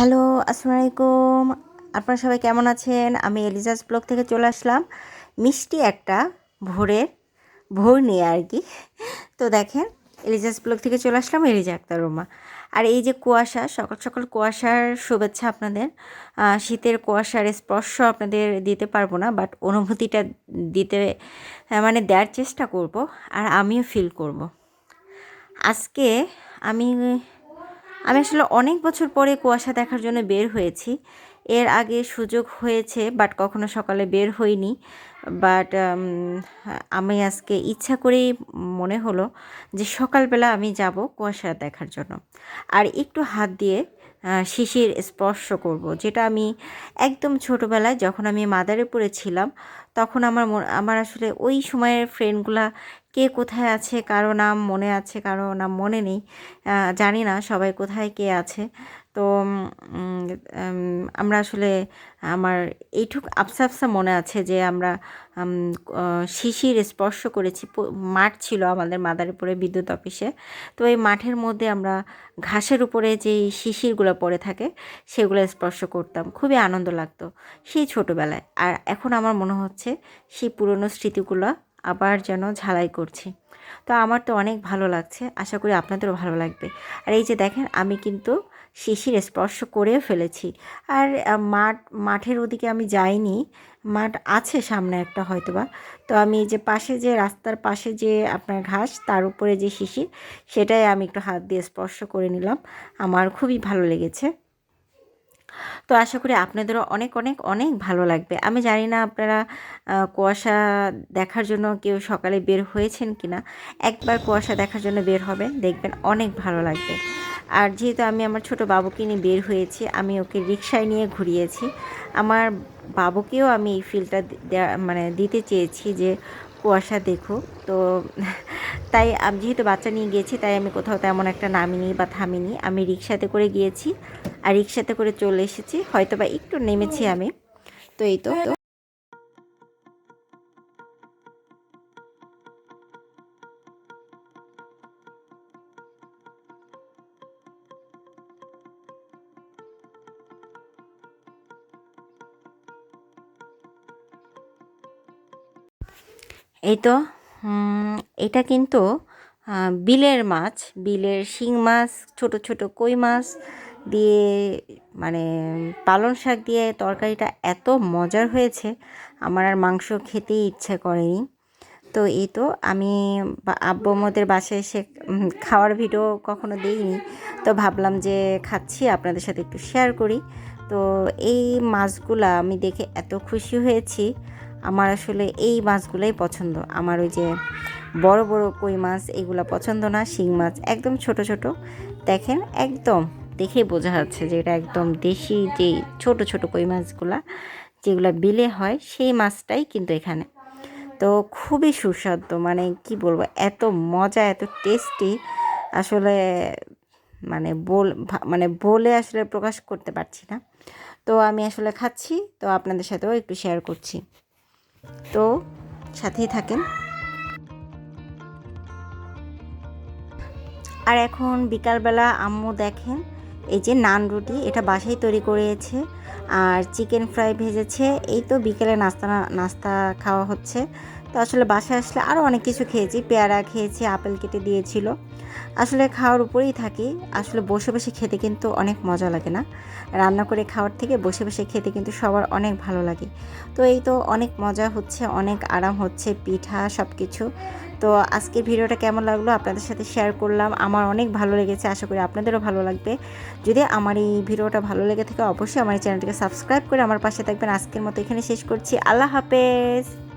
Hello, আসসালামু আলাইকুম। আপনারা সবাই কেমন আছেন? আমি এলিজাস ব্লগ থেকে চলে আসলাম। মিষ্টি একটা ভোরের, ভোর নিয়ে আর কি। তো দেখেন, এলিজাস ব্লগ থেকে চলে আসলাম এলিজা আক্তার রোমা। আর এই যে কুয়াশা, সকাল সকাল কুয়াশার শুভেচ্ছা আপনাদের। শীতের কুয়াশার স্পর্শ আপনাদের দিতে পারব না বাট অনুভূতিটা দিতে মানে দেওয়ার চেষ্টা করব, আর আমিও ফিল করব। আজকে আমি আমি আসলে অনেক বছর পরে কুয়াশা দেখার জন্য বের হয়েছি। এর আগে সুযোগ হয়েছে বাট কখনো সকালে বের হইনি। বাট আমি আজকে ইচ্ছা করেই মনে হলো যে সকালবেলা আমি যাব কুয়াশা দেখার জন্য। আর একটু হাত দিয়ে শিশির স্পর্শ করব, যেটা আমি একদম ছোটোবেলায় যখন আমি মাদারীপুরে ছিলাম, তখন আমার আমার আসলে ওই সময়ের ফ্রেন্ডগুলা কে কোথায় আছে, কারও নাম মনে আছে, কারও নাম মনে নেই জানি না সবাই কোথায় কে আছে। তো আমরা আসলে আমার এইটুক আফসা আফসা মনে আছে যে আমরা শিশির স্পর্শ করেছি। মাঠ ছিল আমাদের মাদারীপুরে বিদ্যুৎ অফিসে। তো এই মাঠের মধ্যে আমরা ঘাসের উপরে যে শিশিরগুলো পড়ে থাকে, সেগুলো স্পর্শ করতাম। খুবই আনন্দ লাগতো সেই ছোটোবেলায়। আর এখন আমার মনে হচ্ছে সেই পুরনো স্মৃতিগুলো আবার যেন ঝালাই করছি। তো আমার তো অনেক ভালো লাগছে, আশা করি আপনাদেরও ভালো লাগবে। আর এই যে দেখেন, আমি কিন্তু শিশির স্পর্শ করেও ফেলেছি। আর মাঠ, মাঠের ওদিকে আমি যাইনি, মাঠ আছে সামনে একটা হয়তোবা। তো আমি যে পাশে যে রাস্তার পাশে যে আপনার ঘাস, তার উপরে যে শিশির, সেটাই আমি একটু হাত দিয়ে স্পর্শ করে নিলাম। আমার খুবই ভালো লেগেছে। তো আশা করি আপনাদেরও অনেক অনেক অনেক ভালো লাগবে। আমি জানি না আপনারা কুয়াশা দেখার জন্য কেউ সকালে বের হয়েছেন কি না একবার কুয়াশা দেখার জন্য বের হবেন, দেখবেন অনেক ভালো লাগবে। আর যেহেতু আমি আমার ছোট বাবুকে নিয়ে বের হয়েছি, আমি ওকে রিক্সায় নিয়ে ঘুরিয়েছি, আমার বাবুকেও আমি এই ফিলটা মানে দিতে চেয়েছি যে কুয়াশা দেখুক। তো তাই আমি যেহেতু বাচ্চা নিয়ে গিয়েছি তাই আমি কোথাও তেমন একটা নামিনি বা থামিনি। আমি রিক্সাতে করে গিয়েছি আর রিক্সাতে করে চলে এসেছি। হয়তো বা একটু নেমেছি আমি। তো এই তো। এই তো। এটা কিন্তু বিলের মাছ, বিলের শিং মাছ, ছোট ছোট কই মাছ দিয়ে মানে পালং শাক দিয়ে তরকারিটা এত মজার হয়েছে। আমার আর মাংস খেতেই ইচ্ছে করেনি। তো এই তো আমি আব্বু আমাদের বাসায় এসে খাওয়ার ভিডিও কখনো দিইনি। তো ভাবলাম যে খাচ্ছি, আপনাদের সাথে একটু শেয়ার করি। তো এই মাছগুলা আমি দেখে এত খুশি হয়েছি। আমার আসলে এই মাছগুলোই পছন্দ। আমার ওই যে বড় বড় কই মাছ এগুলো পছন্দ না, শিং মাছ একদম ছোট ছোট। দেখেন, একদম দেখেই বোঝা যাচ্ছে যে এটা একদম দেশি যে ছোট ছোট কই মাছগুলা যেগুলো বিলে হয় সেই মাছটাই কিন্তু এখানে। তো খুবই সুস্বাদু মানে কি বলব, এত মজা, এত টেস্টি। আসলে মানে বল মানে বলে আসলে প্রকাশ করতে পারছি না। তো আমি আসলে খাচ্ছি, তো আপনাদের সাথেও একটু শেয়ার করছি। তো সাথেই থাকেন। আর এখন বিকালবেলা আম্মু দেখেন, এই যে নান রুটি, এটা বাসায় তৈরি করেছে। আর চিকেন ফ্রাই ভেজেছে, এই তো বিকেলে নাস্তা নাস্তা খাওয়া হচ্ছে। তো আসলে বাসায় আসলে আরও অনেক কিছু খেয়েছি। পেয়ারা খেয়েছি, আপেল কেটে দিয়েছিল। আসলে খাওয়ার উপরেই থাকি। আসলে বসে বসে খেতে কিন্তু অনেক মজা লাগে না। রান্না করে খাওয়ার থেকে বসে বসে খেতে কিন্তু সবার অনেক ভালো লাগে। তো এই তো অনেক মজা হচ্ছে, অনেক আরাম হচ্ছে, পিঠা সব কিছু তো আজকের ভিডিওটা কেমন লাগল আপনাদের সাথে শেয়ার করলাম। আমার অনেক ভালো লেগেছে, আশা করি আপনাদেরও ভালো লাগবে। যদি আমার এই ভিডিওটা ভালো লেগে থাকে অবশ্যই আমার এই চ্যানেলটিকে সাবস্ক্রাইব করে আমার পাশে থাকবেন। আজকের মতো এখানে শেষ করছি। আল্লাহ হাফেজ।